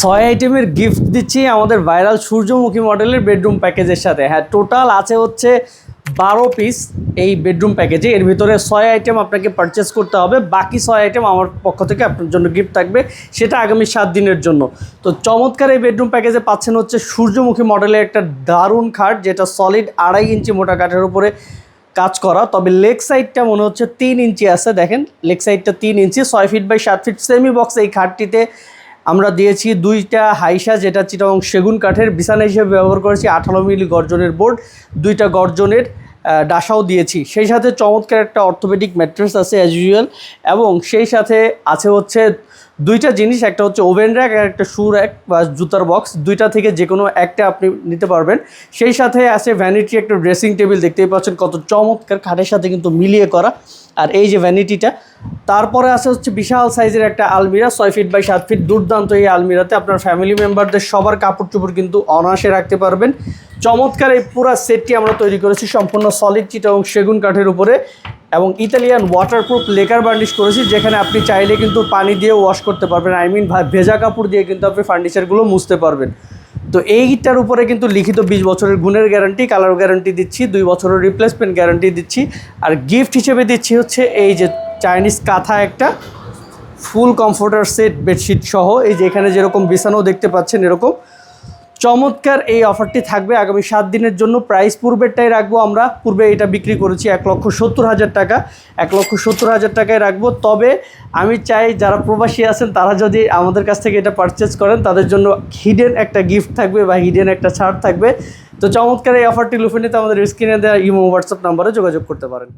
ছয় আইটেমের গিফট দিচ্ছি আমাদের ভাইরাল সূর্যমুখী মডেলের বেডরুম প্যাকেজের সাথে। হ্যাঁ টোটাল আছে হচ্ছে বারো পিস এই বেডরুম প্যাকেজে এর ভিতরে ছয় আইটেম আপনাকে পারচেস করতে হবে। বাকি ছয় আইটেম আমার পক্ষ থেকে আপনার জন্য গিফট থাকবে, সেটা আগামী সাত দিনের জন্য। তো চমৎকার এই বেডরুম প্যাকেজে পাচ্ছেন হচ্ছে সূর্যমুখী মডেলের একটা দারুণ খাট, যেটা সলিড আড়াই ইঞ্চি মোটা কাঠের উপরে কাজ করা। তবে লেগ সাইডটা মনে হচ্ছে তিন ইঞ্চি আছে, দেখেন। লেগ সাইডটা তিন ইঞ্চি, ছয় ফিট বাই সাত ফিট সেমি বক্স এই খাটটিতে আমরা দিয়েছি দুইটা হাইসা, যেটা চিটাং সেগুন কাঠের বিছানা হিসেবে ব্যবহার করেছি, আঠারো মিলি গর্জনের বোর্ড, দুইটা গর্জনের ডাসাও দিয়েছি। সেই সাথে চমৎকার একটা অর্থোপেডিক ম্যাট্রেস আছে অ্যাজ ইউজুয়াল এবং সেই সাথে আছে হচ্ছে দুইটা জিনিস, একটা হচ্ছে ওভেন র্যাক আর একটা শু র্যাক বা জুতার বক্স, দুইটা থেকে যে কোনো একটা আপনি নিতে পারবেন। সেই সাথে আছে ভ্যানিটি একটা ড্রেসিং টেবিল দেখতেই পাচ্ছেন কত চমৎকার খাটের সাথে কিন্তু মিলিয়ে করা। আর এই যে ভ্যানিটিটা তারপরে আছে হচ্ছে বিশাল সাইজের একটা আলমিরা, ছয় ফিট বাই সাত ফিট দুর্দান্ত এই আলমিরাতে আপনার ফ্যামিলি মেম্বারদের সবার কাপড় চোপড় কিন্তু অনায়াসে রাখতে পারবেন। চমৎকার এই পুরো সেটটি আমরা তৈরি করেছি, সম্পূর্ণ সলিড চিট এবং সেগুন কাঠের উপরে। এবং ইতালিয়ান ওয়াটারপ্রুফ লেকার বার্নিশ করেছি, যেখানে আপনি চাইলে কিন্তু পানি দিয়ে ওয়াশ করতে পারবেন। আই মিন ভেজা কাপড় দিয়ে কিন্তু আপনি ফার্নিচারগুলো মুছতে পারবেন। তো এইটার উপরে কিন্তু লিখিত বিশ বছরের গুণের গ্যারান্টি কালার গ্যারান্টি দিচ্ছি, দুই বছরের রিপ্লেসমেন্ট গ্যারান্টি দিচ্ছি। আর গিফট হিসেবে দিচ্ছি হচ্ছে এই যে চাইনিজ কাঁথা একটা ফুল কমফোর্টার সেট বেডশিট সহ। এই যে এখানে যেরকম বিছানাও দেখতে পাচ্ছেন এরকম। চমৎকার এই অফারটি থাকবে আগামী সাত দিনের জন্য। প্রাইস পূর্বেরটাই রাখব আমরা। পূর্বে এটা বিক্রি করেছি এক লক্ষ সত্তর হাজার টাকা। এক লক্ষ সত্তর হাজার টাকায় রাখব। তবে আমি চাই যারা প্রবাসী আছেন, তারা যদি আমাদের কাছ থেকে এটা পারচেস করেন, তাদের জন্য হিডেন একটা গিফট থাকবে বা হিডেন একটা ছাড় থাকবে। তো চমৎকার এই অফারটি লুফে নিতে আমাদের স্ক্রিনে দেওয়া ইমো হোয়াটসঅ্যাপ নাম্বারে যোগাযোগ করতে পারেন।